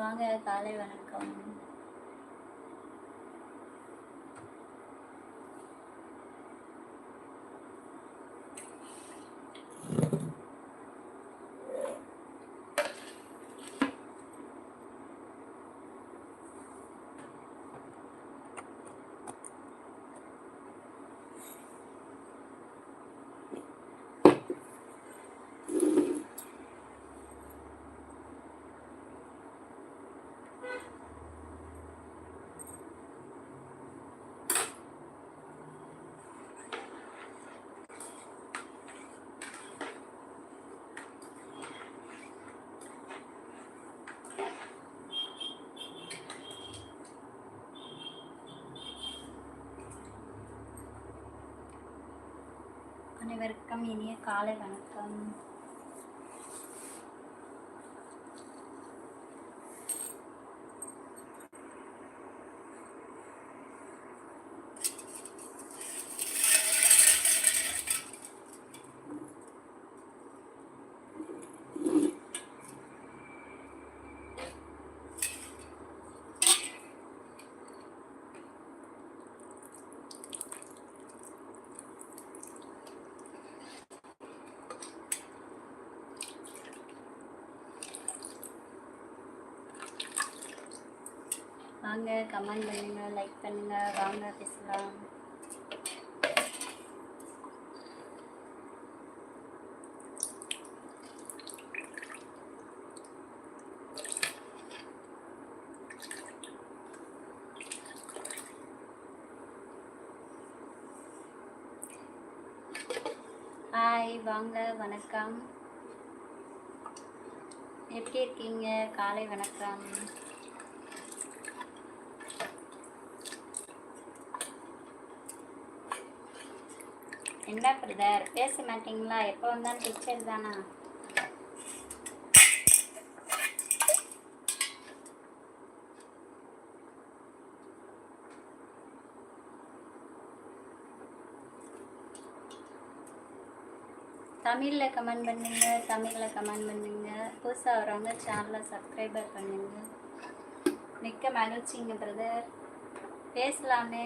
வாங்க காலை வணக்கம். அனைவருக்கும் இனிய காலை வணக்கம். வாங்க கமெண்ட் பண்ணுங்க லைக் பண்ணுங்க வாங்க பேசலாம். ஹாய் வாங்க வணக்கம். எப்படி இருக்கீங்க? காலை வணக்கம் என்ன பிரதர் பேச மாட்டீங்களா? எப்போ வந்தாலும் டீச்சர் தானா? தமிழில் கமெண்ட் பண்ணுங்க தமிழில் கமெண்ட் பண்ணுங்க. புதுசாக வரவங்க சேனலை சப்ஸ்கிரைபர் பண்ணுங்க. மிக்க மகிழ்ச்சிங்க பிரதர் பேசலாமே.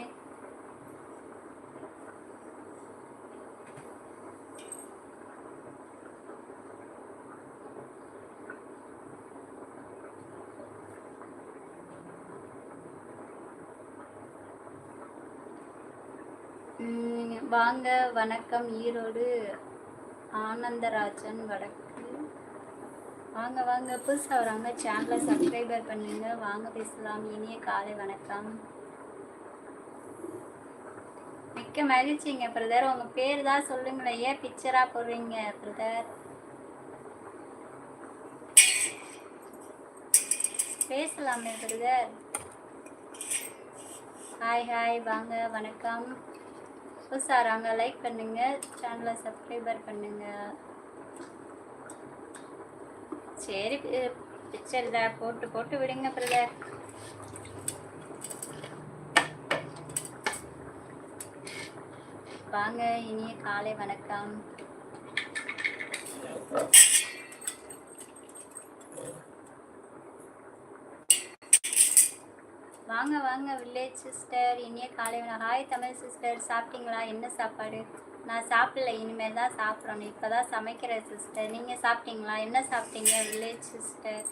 வாங்க வணக்கம் ஈரோடு ஆனந்தராஜன் வடக்கு. வாங்க வாங்க புதுசாக வராங்க சேனலை சப்ஸ்கிரைபர் பண்ணுங்க. வாங்க பேசலாம். இனிய காலை வணக்கம். மிக்க மகிழ்ச்சிங்க பிரதர் உங்கள் பேர் தான் சொல்லுங்களேன். ஏன் பிக்சராக போடுறீங்க பிரதர் பேசலாமே பிரதர் ஹாய் ஹாய் வாங்க வணக்கம். புதுசாராங்க லைக் பண்ணுங்க சேனலை சப்ஸ்கிரைபர் பண்ணுங்க. சரி பிக்சர் தான் போட்டு போட்டு விடுங்க பிரதர் வாங்க இனிய காலை வணக்கம். வாங்க வாங்க வில்லேஜ் சிஸ்டர் இனிய காலை ஹாய் தமிழ் சிஸ்டர் சாப்பிட்டீங்களா? என்ன சாப்பாடு? நான் சாப்பிடல. இனிமேல் தான் சாப்பிட்றோம் இப்போ தான் சமைக்கிறேன் சிஸ்டர் நீங்கள் சாப்பிட்டீங்களா? என்ன சாப்பிட்டீங்க வில்லேஜ் சிஸ்டர்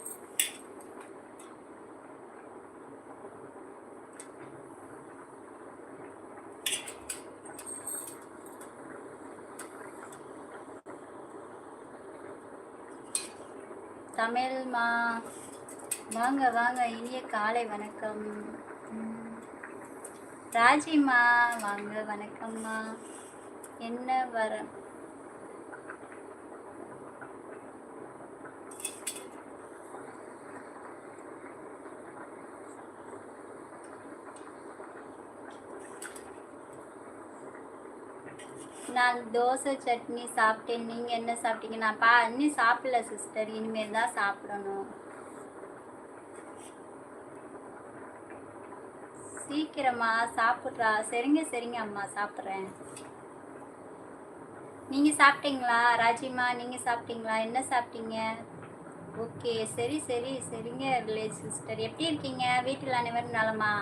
தமிழ்மா வாங்க வாங்க இனிய காலை வணக்கம். ராஜிமா ராஜிம்மா வாங்க வணக்கம்மா. என்ன வர? நான் தோசை சட்னி சாப்பிட்டேன். நீங்கள் என்ன சாப்பிட்டீங்க? நான் பா இன்னும் சாப்பிடல சிஸ்டர் இனிமேல் தான் சாப்பிடணும். சீக்கிரமா சாப்பிட்றா. சரிங்க சரிங்க அம்மா சாப்பிட்றேன். நீங்கள் சாப்பிட்டீங்களா? ராஜிம்மா நீங்கள் சாப்பிட்டீங்களா? என்ன சாப்பிட்டீங்க? ஓகே சரி சரி சரிங்க வில்லேஜ் சிஸ்டர். எப்படி இருக்கீங்க? வீட்டில் அனைவரும் நலமா?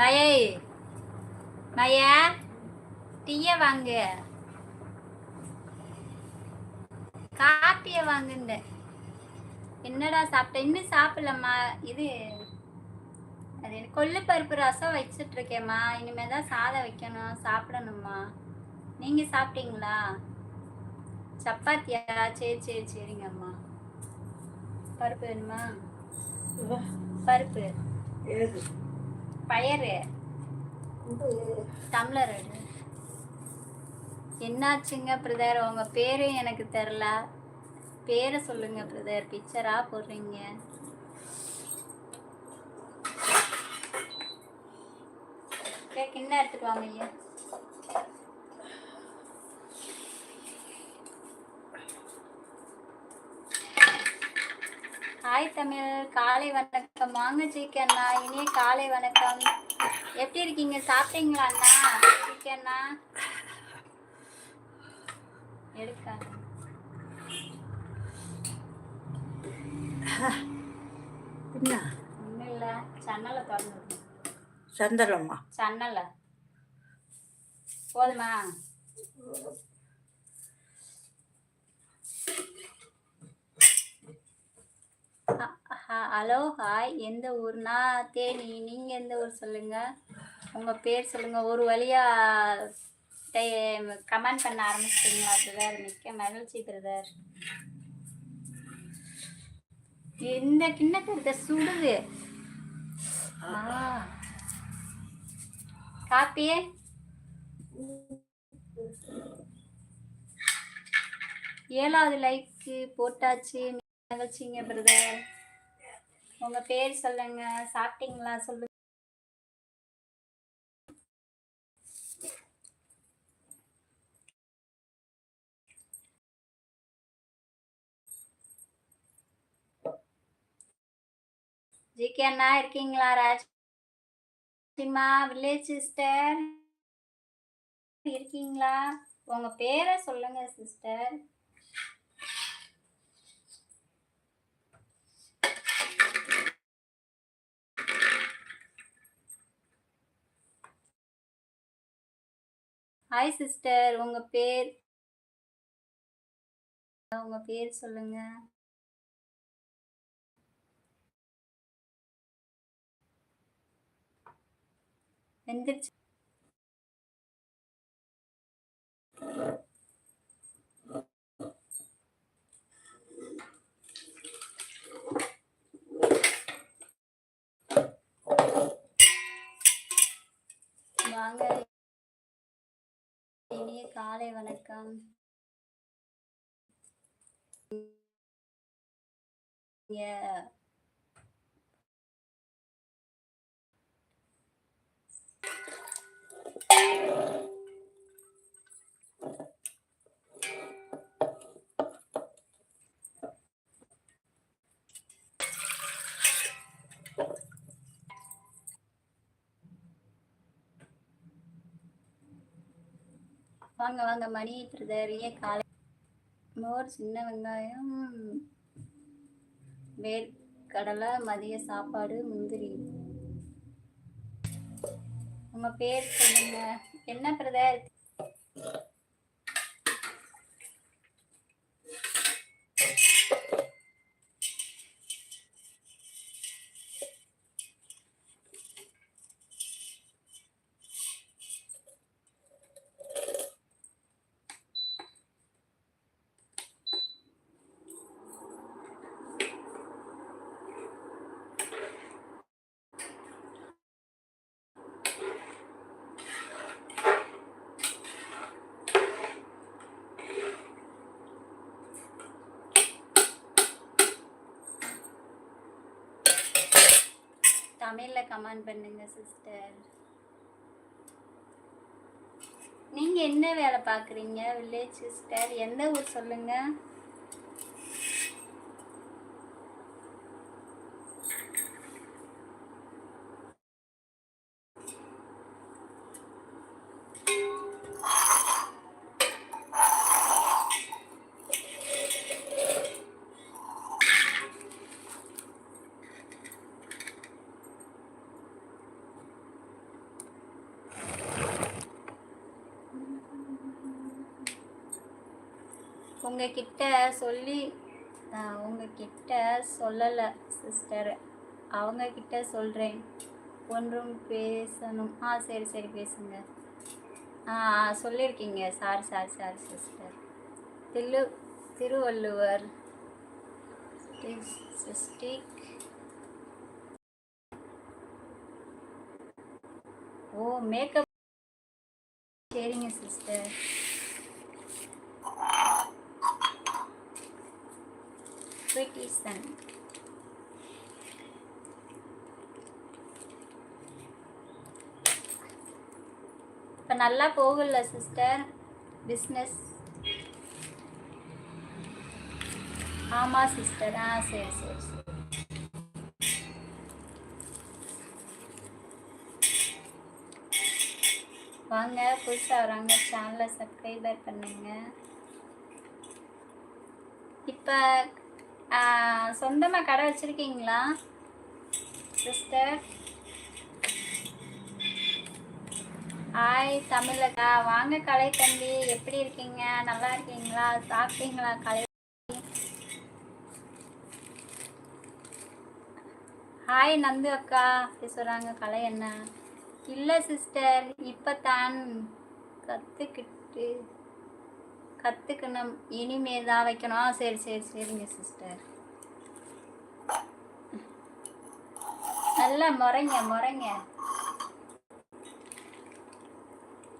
மயை மயா டீயை வாங்க. காப்பிய வாங்குந்த என்னடா சாப்பிட்ட? இன்னும் சாப்பிடலம்மா. இது அது என்ன கொள்ளு பருப்பு ரசம் வச்சுட்டு இருக்கேம்மா இனிமே தான் சாதம் வைக்கணும். சாப்பிடணும்மா. நீங்க சாப்பிட்டீங்களா? சப்பாத்தியா? சரி சரி சரிங்கம்மா. பருப்பு வேணுமா? பருப்பு. பயறு. டம்ளர் எடு. என்னாச்சுங்க பிரதர்? உங்க பேரும் எனக்கு தெரில. பேரை சொல்லுங்க பிரதர். பிக்சரா போடுறீங்க. கேக் எடுத்துட்டு வாங்க. ஐயா ஹாய் தமிழ். காலை வணக்கம். வாங்க ஜிகே அண்ணா. இனிய காலை வணக்கம். எப்படி இருக்கீங்க? சாப்பிட்டீங்களா அண்ணா? ஜிகே அண்ணா. எடுக்காத என்ன? ஒன்றும் இல்லை சன்னலை திறந்து சந்தனம்மா சன்னலை. போதுமா? Hello hi. எந்த ஊர்னா? தேனி. நீங்கள் எந்த ஊர் சொல்லுங்கள் உங்கள் பேர் சொல்லுங்கள் ஒரு வழியாக கமெண்ட் பண்ண ஆரம்பிச்சிட்டிங்களா பிரதர்? மிக்க மகிழ்ச்சி பிரதர். இந்த கிண்ணத்தை சுடுது. காப்பியே. ஏழாவது லைக்கு போட்டாச்சு. மகிழ்ச்சிங்க பிரதர். உங்க பேர் சொல்லுங்க. சாப்பிட்டீங்களா? சொல்லுங்க ஜிகே அண்ணா இருக்கீங்களா? ராஜ் சிம்மா வில்லேஜ் சிஸ்டர் இருக்கீங்களா? உங்க பேரை சொல்லுங்க சிஸ்டர் ஹாய் சிஸ்டர் உங்க பேர்? உங்க பேர் சொல்லுங்க. எந்திரிச்சு. வாங்க. இனிய காலை வணக்கம். இங்க வாங்க வாங்க மணி பிரதரிய காலை மோர் சின்ன வெங்காயம் வேர்க்கடலை மதிய சாப்பாடு முந்திரி. உங்க பேர் சொல்லுங்க. என்ன பிரதர் தமிழ்ல கமெண்ட் பண்ணுங்க சிஸ்டர் நீங்க என்ன வேலை பார்க்குறீங்க வில்லேஜ் சிஸ்டர் எந்த ஊர் சொல்லுங்க? உங்ககிட்ட சொல்லி உங்ககிட்ட சொல்லலை சிஸ்டர் அவங்கக்கிட்ட சொல்கிறேன் ஒன்றும் பேசணும். ஆ சரி சரி பேசுங்க. ஆ ஆ, சொல்லியிருக்கீங்க sorry sorry sorry sister Thiru Thiruvalluvar cystic ஓ மேக்கப் சரிங்க சிஸ்டர் ஸ்வீட்டிசன் இப்போ நல்லா போகல சிஸ்டர் பிஸ்னஸ் ஆமாம் சிஸ்டர் ஆ சரி சரி சரி. வாங்க புதுசாக வராங்க. சேனலை சப்ஸ்கிரைபர் பண்ணுங்க. இப்போ சொந்தமாக கடை வச்சுருக்கீங்களா சிஸ்டர் ஹாய் தமிழக்கா வாங்க கலை தம்பி எப்படி இருக்கீங்க? நல்லா இருக்கீங்களா? சாப்பிட்டீங்களா கலை? ஹாய் நந்து அக்கா. அப்படி சொல்கிறாங்க கலை என்ன? இல்லை சிஸ்டர் இப்போ தான் கற்றுக்கிட்டு கற்றுக்கணும் இனிமே தான் வைக்கணும் சரி சரி சரிங்க சிஸ்டர் நல்லா முறைங்க முறைங்க.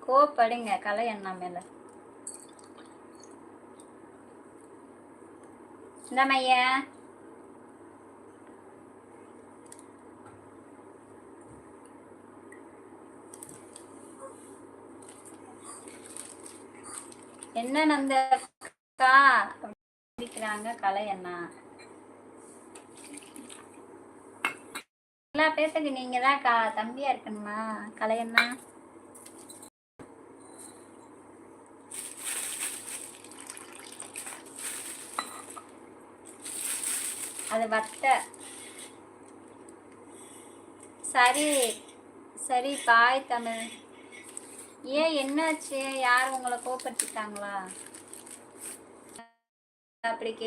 கோப்படுங்க கலை அண்ணா மேல. இந்த என்ன நந்தக்கா? இருக்கிறாங்க கலை அண்ணா. எல்லா பேசுங்க நீங்க தான் கா தம்பியா இருக்கணுமா கலை அண்ணா? அது வத்த சரி சரி பாய் தமிழ். ஏன் என்னாச்சு? யார் உங்களை கோபப்படுத்திட்டாங்களா அப்படி கே